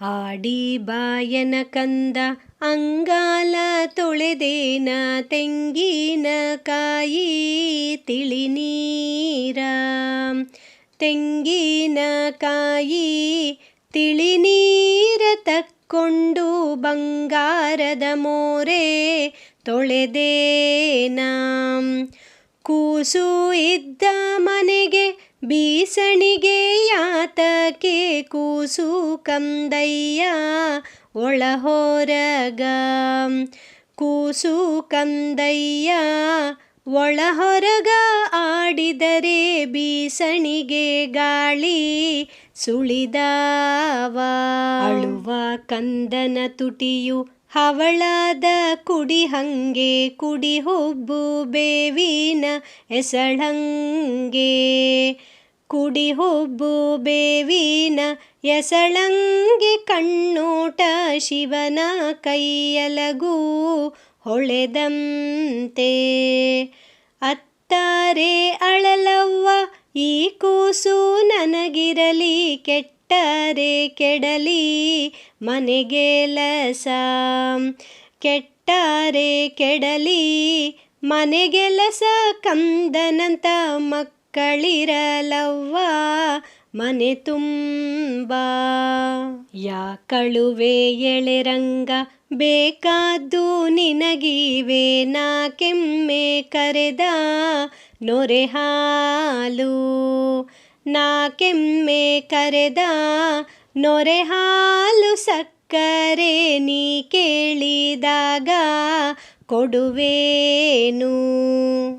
ಆಡಿ ಬಾಯನ ಕಂದ ಅಂಗಾಲ ತೊಳೆದೇನ ತೆಂಗಿನ ಕಾಯಿ ತಿಳಿನೀರ ತೆಂಗಿನ ಕಾಯಿ ತಿಳಿನೀರ ತಕ್ಕೊಂಡು ಬಂಗಾರದ ಮೋರೆ ತೊಳೆದೇನ. ಕೂಸು ಇದ್ದ ಮನೆಗೆ ಬೀಸಣಿಗೆ ಯಾತಕೆ ಕೂಸು ಕಂದಯ್ಯ ಒಳಹೊರಗ ಕೂಸು ಕಂದಯ್ಯ ಒಳಹೊರಗ ಆಡಿದರೆ ಬೀಸಣಿಗೆ ಗಾಳಿ ಸುಳಿದಾವ. ಅಳುವ ಕಂದನ ತುಟಿಯು ಹವಳದ ಕುಡಿ ಹಂಗೆ ಕುಡಿ ಹುಬ್ಬು ಬೇವಿನ ಎಸಳಂಗೆ. ಕುಡಿ ಹುಬ್ಬು ಬೇವಿನ ಎಸಳಂಗೆ ಕಣ್ಣೋಟ ಶಿವನ ಕೈಯಲಗೂ ಹೊಳೆದಂತೆ. ಅತ್ತಾರೆ ಅಳಲವ್ವ, ಈ ಕೂಸು ನನಗಿರಲಿ ಕೆಟ್ಟರೆ ಕೆಡಲಿ ಮನೆಗೆಲಸ ಕೆಟ್ಟರೆ ಕೆಡಲಿ ಮನೆಗೆಲಸ ಕಂದನಂತ ಮಕ್ಕಳಿರಲವ್ವ ಮನೆ ತುಂಬ. ಎಳೆ ಎಳೆರಂಗ ಬೇಕಾದ್ದು ನಿನಗಿವೆ. ನಾ ಕೆಮ್ಮೆ ಕರೆದ ನೊರೆ ಹಾಲು. ನಾ ಕೆಮ್ಮೆ ಕರೆದ ನೊರೆ ಹಾಲು ಸಕ್ಕರೆ ನೀ ಕೇಳಿದಾಗ ಕೊಡುವೇನು.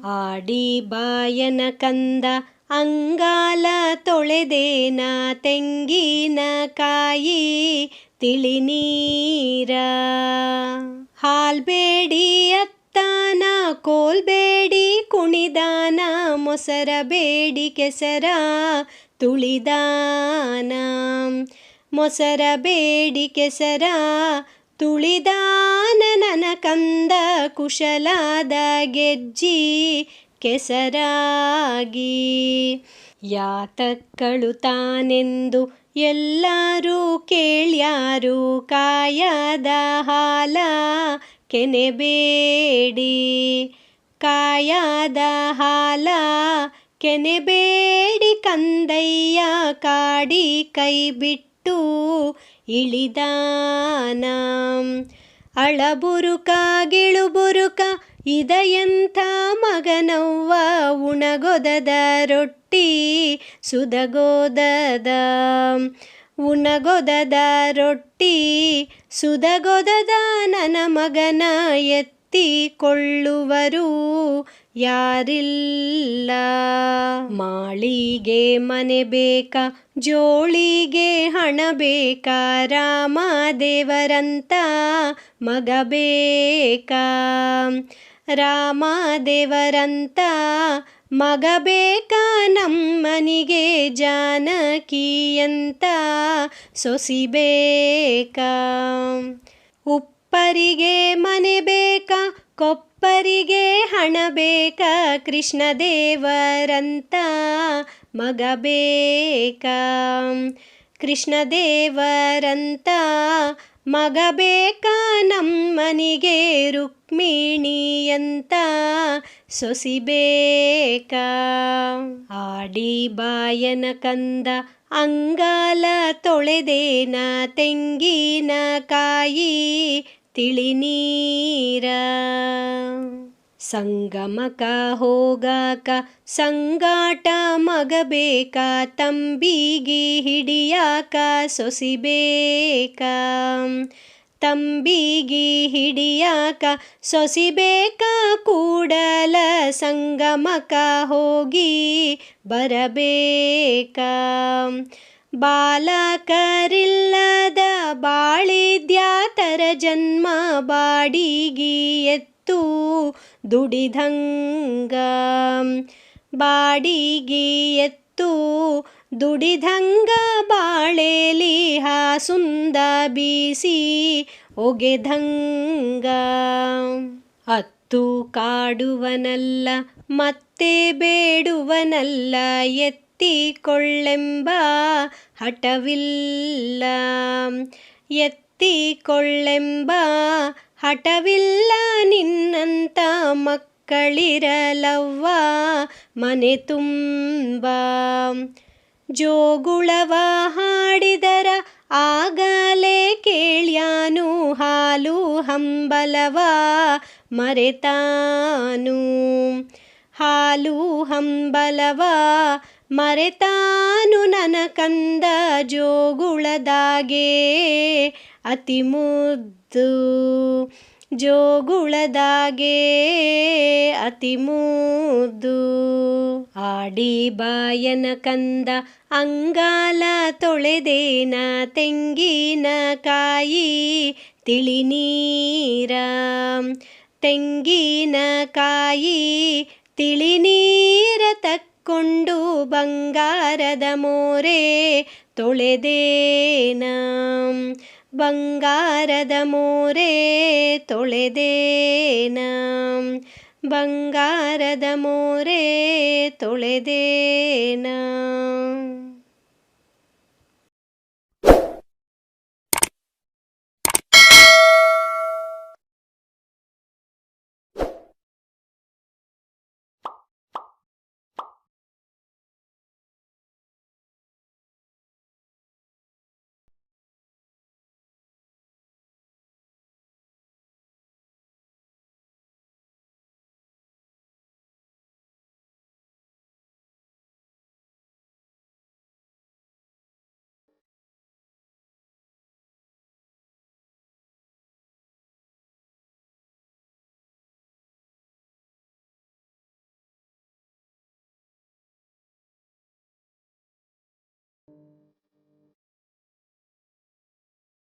ಆಡಿ ಬಾಯನ ಕಂದ ಅಂಗಾಲ ತೊಳೆದೇನ ತೆಂಗಿನ ಕಾಯಿ ತಿಳಿನೀರ ಹಾಲ್ಬೇಡಿ ಅತ್ತಾನ ಕೋಲ್ಬೇಡಿ ಕುಣಿದಾನ ಮೊಸರ ಬೇಡಿ ಕೆಸರ ತುಳಿದಾನ ಮೊಸರ ಬೇಡಿ ಕೆಸರ ತುಳಿದಾನ ನನ ಕಂದ ಕುಶಲಾದ ಗೆಜ್ಜಿ ಕೆಸರಾಗಿ. ಯಾತಕ್ಕಳು ತಾನೆಂದು ಎಲ್ಲರೂ ಕೇಳ್ಯಾರು, ಕಾಯದ ಹಾಲ ಕೆನೆಬೇಡಿ ಕಾಯದ ಹಾಲ, ಕೆನೆಬೇಡಿ ಕಂದಯ್ಯ, ಕಾಡಿ ಕೈ ಬಿಟ್ಟು ಇಳಿದಾನ ಅಳಬುರುಕ, ಗಿಳುಬುರುಕ ಇದೆಂಥ ಮಗನವ್ವ, ಉಣಗೊದದ ರೊಟ್ಟಿ ಸುದಗೋದದ. ಉಣಗೊದದ ರೊಟ್ಟಿ ಸುದಗೊದದ, ನನ್ನ ಮಗನ ಎತ್ತಿಕೊಳ್ಳುವರು ಯಾರಿಲ್ಲ. ಮಾಳಿಗೆ ಮನೆ ಬೇಕ, ಜೋಳಿಗೆ ಹಣ ಬೇಕ, ರಾಮದೇವರಂತ ಮಗ ಬೇಕ. ರಾಮ ದೇವರಂತ ಮಗ ಬೇಕ, ನಮ್ಮನಿಗೆ ಜಾನಕಿಯಂತ ಸೊಸಿ ಬೇಕ. ಉಪ್ಪರಿಗೆ ಮನೆ ಬೇಕ? ಕೊಪ್ಪರಿಗೆ ಹಣ ಬೇಕ? ಕೃಷ್ಣದೇವರಂತ ಮಗ ಬೇಕ? ಕೃಷ್ಣದೇವರಂತ ಮಗ ಬೇಕ? ನಮ್ಮನಿಗೆ ರುಕ್ಮಿಣಿಯಂತ ಸೊಸಿ ಬೇಕ? ಆಡಿ ಬಾಯನ ಕಂದ ಅಂಗಾಲ ತೊಳೆದೇನ ತೆಂಗಿನ ಕಾಯಿ? ತಿಳಿನೀರ ಸಂಗಮಕ ಹೋಗಾಕ ಸಂಗಾಟ ಮಗಬೇಕ, ತಂಬಿಗಿ ಹಿಡಿಯಾಕ ಸೊಸಿಬೇಕ. ತಂಬಿಗಿ ಹಿಡಿಯಾಕ ಸೊಸಿಬೇಕ, ಕೂಡಲ ಸಂಗಮಕ ಹೋಗಿ ಬರಬೇಕ. ಬಾಲಕರಿಲ್ಲದ ಬಾಳಿದ್ಯಾತರ ಜನ್ಮ ಬಾಡಿಗಿ ಎತ್ತು ದುಡಿದಂಗ. ಬಾಡಿಗಿ ಎತ್ತು ದುಡಿದಂಗ ಬಾಳೆಲಿ ಹಾಸುಂದ ಬೀಸಿ ಒಗೆದಂಗ. ಅತ್ತು ಕಾಡುವನಲ್ಲ, ಮತ್ತೆ ಬೇಡುವನಲ್ಲ, ಎತ್ತ ಎತ್ತಿಕೊಳ್ಳೆಂಬ ಹಠವಿಲ್ಲ. ಎತ್ತಿಕೊಳ್ಳೆಂಬ ಹಠವಿಲ್ಲ. ನಿನ್ನಂತ ಮಕ್ಕಳಿರಲವ್ವ ಮನೆ ತುಂಬ. ಜೋಗುಳವ ಹಾಡಿದರ ಆಗಲೇ ಕೇಳ್ಯಾನು ಹಾಲು ಹಂಬಲವ ಮರೆತಾನು. ಹಾಲು ಹಂಬಲವ ಮರೆತಾನು ನನ ಕಂದ ಜೋಗುಳದಾಗೆ. ಅತಿ ಮುದ್ದು ಜೋಗುಳದಾಗೆ. ಅತಿ ಮುದ್ದು ಆಡಿ ಬಾಯನ ಕಂದ ಅಂಗಾಲ ತೊಳೆದೇನ ತೆಂಗಿನ ಕಾಯಿ. ತಿಳಿನೀರ ತೆಂಗಿನ ಕಾಯಿ. ತಿಳಿನೀರ ತಕ್ಕೊಂಡು ಬಂಗಾರದ ಮೋರೆ ತೊಳೆದೇನ? ಬಂಗಾರದ ಮೋರೆ ತೊಳೆದೇನ? ಬಂಗಾರದ ಮೋರೆ ತೊಳೆದೇನ? you